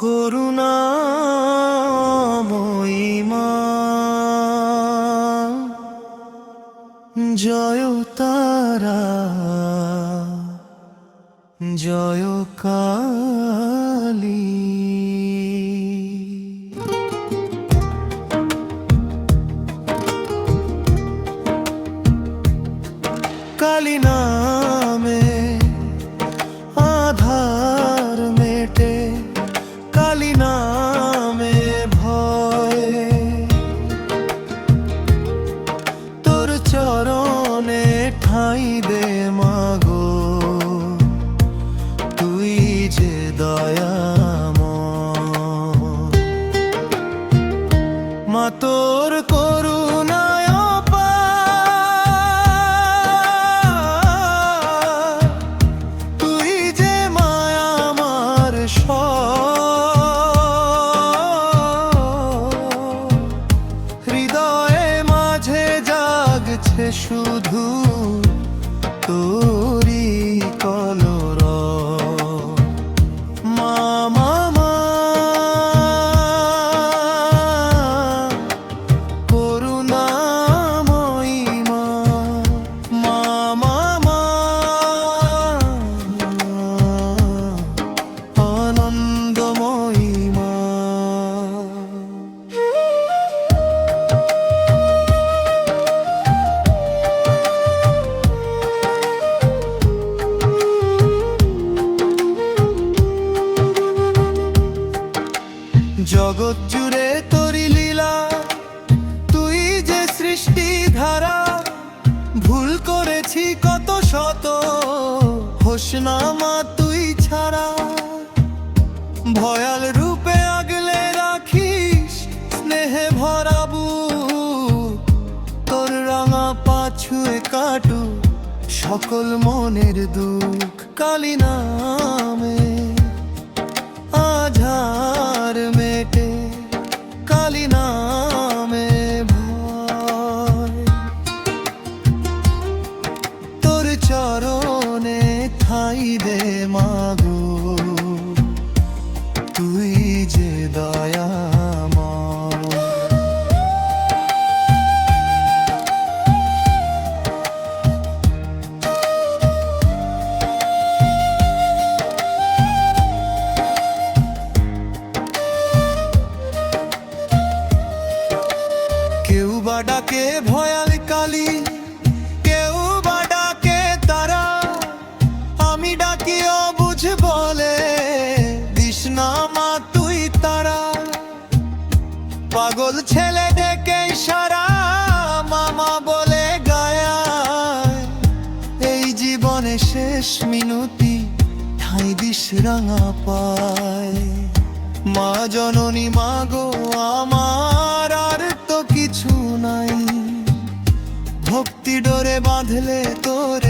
করুণাময়ী মা। জয় তারা জয় কালী। না ঠাই দে মাগো। তুই যে দয়া মা জগৎ জুড়ে তোরি লীলা। তুই যে সৃষ্টি ধারা, ভুল করেছি কত শত। হোস না মা, তুই ছাড়া। ভয়াল রূপে আগলে রাখিস স্নেহে ভরাবু তোর রাঙা পাছুয়ে কাটু সকল মনের দুঃখ। কালী দে মাগো তুই যে দয়াময়। কেউ বা ডাকে ভয়াল কালী অবুঝ বলে দিসনা মা তুই তারা। পাগল ছেলে ডেকে সারা মামা বলে গায়ায়। এই জীবনে শেষ মিনতি ঠাই দিস রাঙা পায়। মা জননী মা গো, আমার আর তো কিছু নাই। ভক্তি ডোরে বাঁধলে তোরে